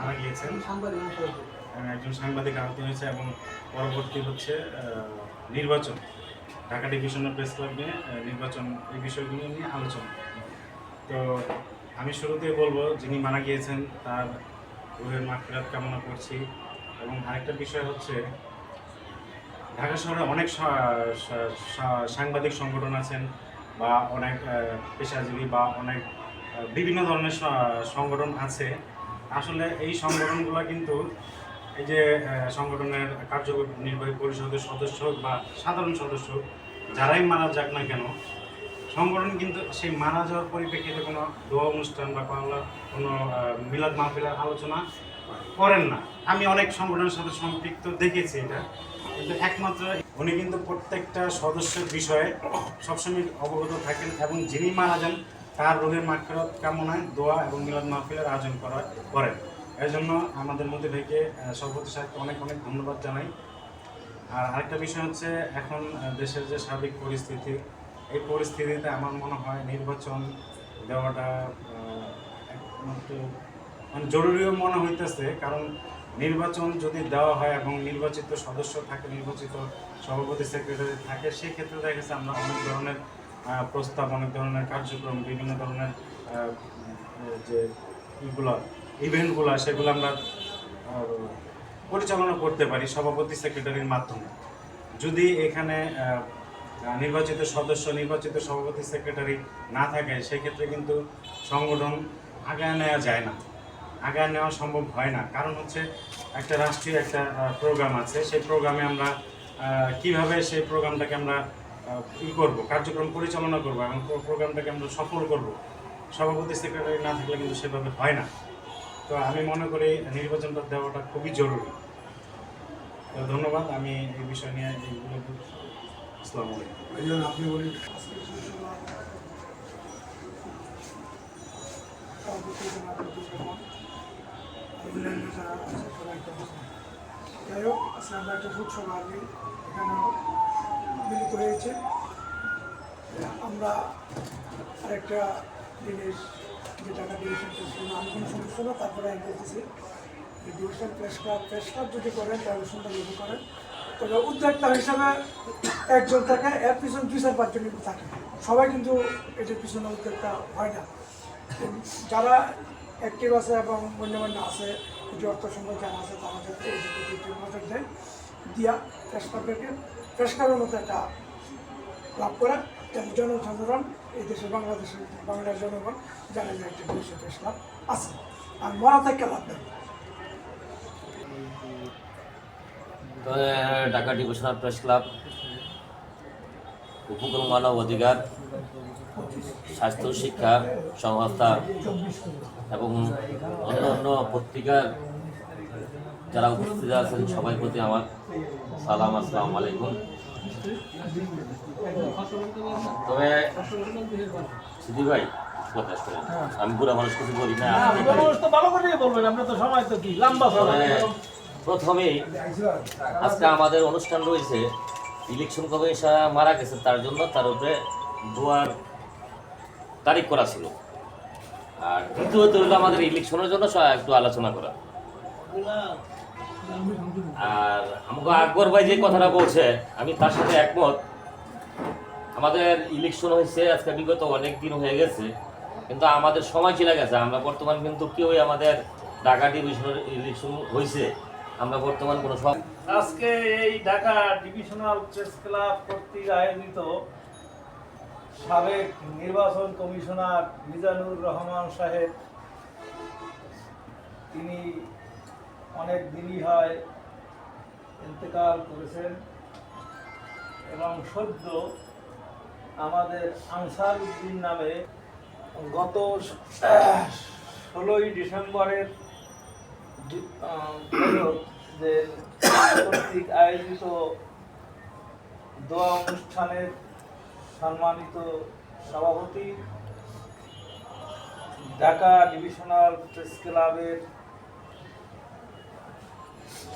মারা গিয়েছেন। একজন সাংবাদিক আহত হয়েছে এবং পরবর্তী হচ্ছে নির্বাচন। ঢাকা ডিভিশনাল প্রেস ক্লাব নির্বাচন এই বিষয়গুলো নিয়ে আলোচনা। তো আমি শুরুতেই বলব, যিনি মারা গিয়েছেন তার রুহের মাফিরাত কামনা করছি। এবং আরেকটা বিষয় হচ্ছে, ঢাকা শহরে অনেক সাংবাদিক সংগঠন আছেন বা অনেক পেশাজীবী বা অনেক বিভিন্ন ধরনের সংগঠন আছে। আসলে এই সংগঠনগুলো কিন্তু এই যে সংগঠনের কার্যকরী নির্বাহী পরিষদের সদস্য বা সাধারণ সদস্য যারাই মারা যাক না কেন, সংগঠন কিন্তু সেই মারা যাওয়ার পরিপ্রেক্ষিতে কোনো দোয়া অনুষ্ঠান বা কোনো কোনো মিলাদ মাহফিলের আলোচনা করেন না। আমি অনেক সংগঠনের সাথে সম্পৃক্ত দেখেছি এটা। কিন্তু একমাত্র উনি কিন্তু প্রত্যেকটা সদস্যের বিষয়ে সবসময় অবগত থাকেন এবং যিনি মারা যান তার রোগের মাখরত কামনায় দোয়া এবং মিলাদ মাহফিলের আয়োজন করা করেন। জন্য আমাদের মধ্যে থেকে সভাপতি সাহেবকে অনেক অনেক ধন্যবাদ জানাই। আর আরেকটা বিষয় হচ্ছে, এখন দেশের যে সার্বিক পরিস্থিতি, এই পরিস্থিতিতে আমার মনে হয় নির্বাচন দেওয়াটা একমাত্র মানে জরুরিও মনে হইতেছে। কারণ নির্বাচন যদি দেওয়া হয় এবং নির্বাচিত সদস্য থাকে, নির্বাচিত সভাপতি, সেক্রেটারি থাকে, সেক্ষেত্রে দেখা গেছে আমরা অনেক ধরনের প্রস্তাব, অনেক ধরনের কার্যক্রম, বিভিন্ন ধরনের যে ইগুলো ইভেন্টগুলো সেগুলো আমরা পরিচালনা করতে পারি সভাপতি সেক্রেটারির মাধ্যমে। যদি এখানে নির্বাচিত সদস্য, নির্বাচিত সভাপতি সেক্রেটারি না থাকে, সেক্ষেত্রে কিন্তু সংগঠন আগায় নেওয়া যায় না। আগায় নেওয়া সম্ভব হয় না। কারণ হচ্ছে একটা রাষ্ট্রীয় একটা প্রোগ্রাম আছে। সেই প্রোগ্রামে আমরা কীভাবে সেই প্রোগ্রামটাকে আমরা ই করব, কার্যক্রম পরিচালনা করব এবং প্রোগ্রামটাকে আমরা সফল করব। সভাপতি সেক্রেটারি না থাকলে কিন্তু সেভাবে হয় না। তো আমি মনে করি নির্বাচনটা দেওয়াটা খুবই জরুরি। তো ধন্যবাদ, আমি এই বিষয় নিয়ে এইগুলো আপনি বলেন। যাই হোক আমরা একটা এখানে মিলিত হয়েছে। আমরা আরেকটা জিনিস যে টাকা ডিভিশন টেস্ট আমি কোনো সমস্যা না তারপরে আমি বলতেছি যে division press club press club যদি করেন, তাহলে সুন্দরভাবে করেন, তবে উদ্যোক্তা হিসাবে একজন থাকে, এর পিছনে দুই চার পাঁচজন কিন্তু থাকে। সবাই কিন্তু এটার পিছনে উদ্যোক্তা হয় না। যারা অ্যাক্টিভ আছে এবং গণ্যমান্য আছে কিছু অর্থ সম্পদ যারা আছে, তারা যাতে এই নজর দেয়, দিয়া প্রেস ক্লাবকে মতো একটা লাভ করে। যেন জনসাধারণ, এই দেশে বাংলাদেশের বাংলার জনগণ, জানে যে একটা দেশে প্রেস ক্লাব আছে। আর মরা থেকে লাভ নেই। ঢাকা ডিভিশনাল প্রেস ক্লাব, উপকূল মানব অধিকার, স্বাস্থ্য, শিক্ষা, সংস্থা এবং অন্য অন্য পত্রিকার যারা উপস্থিত আছেন সবাই প্রতি আমার সালাম আসসালামু আলাইকুম। তবে সিদ্ধি ভাই আমি পুরো মানুষ কিছু বলি না প্রথমেই আজকে আমাদের অনুষ্ঠান রয়েছে ইলেকশন কমিশন মারা গেছে তার জন্য তার উপরে দোয়ার তারিখ করা ছিল। আর দ্বিতীয়ত হলো আমাদের ইলেকশনের জন্য একটু আলোচনা করা। আর আমাকে আকবর ভাই যে কথাটা বলছে, আমি তার সাথে একমত। আমাদের ইলেকশন হয়েছে, আজকে বিগত অনেক দিন হয়ে গেছে, কিন্তু আমাদের সময় চলে গেছে। আমরা বর্তমান কিন্তু কেউই আমাদের ঢাকা ডিভিশনের ইলেকশন হয়েছে। আমরা বর্তমান কোনো সব আজকে এই ঢাকা ডিভিশনাল প্রেস ক্লাব কর্তৃক আয়োজিত সাবেক নির্বাচন কমিশনার মিজানুর রহমান সাহেব, তিনি অনেক দিনই হয় ইন্তেকাল করেছেন এবং সদ্য আমাদের আনসার উদ্দিন নামে গত ষোলোই ডিসেম্বরের যে কর্তৃক আয়োজিত দোয়া অনুষ্ঠানের সম্মানিত সভাপতি ঢাকা ডিভিশনাল প্রেস ক্লাবের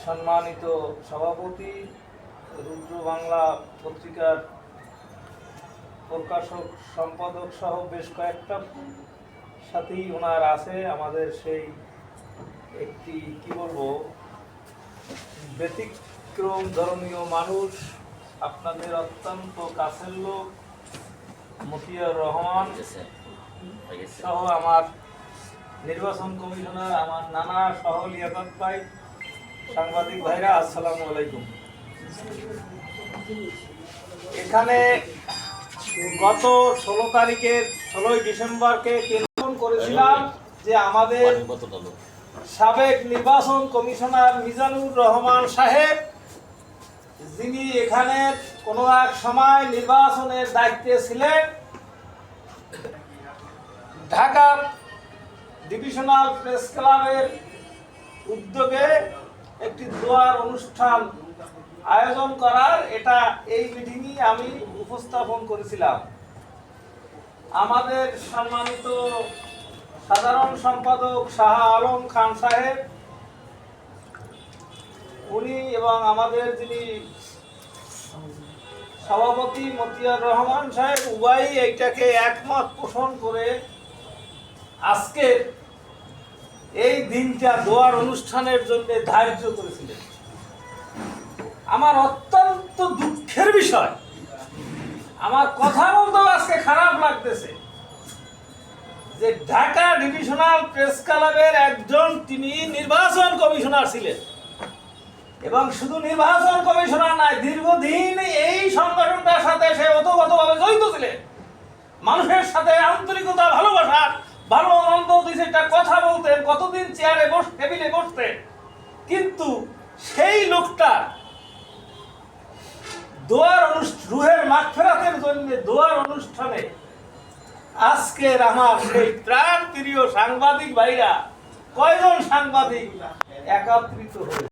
সম্মানিত সভাপতি রুদ্র বাংলা পত্রিকার প্রকাশক সম্পাদক সহ বেশ কয়েকটা সাথেই ওনার আছে আমাদের সেই একটি কি বলব ব্যতিক্রম ধর্মীয় মানুষ আপনাদের অত্যন্ত কাছের লোক মতিয়ার রহমান সহ আমার নির্বাচন কমিশনার আমার নানা সহ লিয়াকত ভাই সাংবাদিক ভাইরা আলাইকুম। এখানে গত ষোলো তারিখের, ষোলোই ডিসেম্বরকে করেছিলাম যে আমাদের সাবেক নির্বাচন কমিশনার মিজানুর রহমান সাহেব, যিনি এখানে কোনো এক সময় নির্বাচনের দায়িত্বে ছিলেন। ঢাকা ডিভিশনাল প্রেস ক্লাবের উদ্যোগে একটি দোয়ার অনুষ্ঠান আয়োজন করার এটা এই মিটিংই আমি উপস্থাপন করেছিলাম। আমাদের সম্মানিত সাধারণ সম্পাদক শাহ আলম খান সাহেব, উনি এবং আমাদের যিনি সভাপতি মতিয়ার রহমান সাহেব, উভয়ই এইটাকে একমত পোষণ করে আজকে এই দিনটা দোয়ার অনুষ্ঠানের জন্য ধার্য করেছিলেন। আমার অত্যন্ত দুঃখের বিষয়, আমার কথা বলতেও আজকে খারাপ লাগতেছে যে ঢাকা ডিভিশনাল প্রেস ক্লাবের একজন তিনি নির্বাচন কমিশনার ছিলেন। এবং শুধু নির্বাচন কমিশনার নয়, দীর্ঘদিন এই সংগঠনটার সাথে সে ওতগতভাবে জড়িত ছিলেন। মানুষের সাথে আন্তরিকতা ভালোবাসার ভালো দুইটা কথা বলতেন, কতদিন চেয়ারে বস টেবিলে বসতেন। কিন্তু সেই লোকটা দোয়ার অনুষ্ঠান রুহের মাঠ ফেরাতের জন্য দোয়ার অনুষ্ঠানে আজকের আমার সেই প্রাণ প্রিয় সাংবাদিক ভাইরা, কয়জন সাংবাদিক একত্রিত হয়ে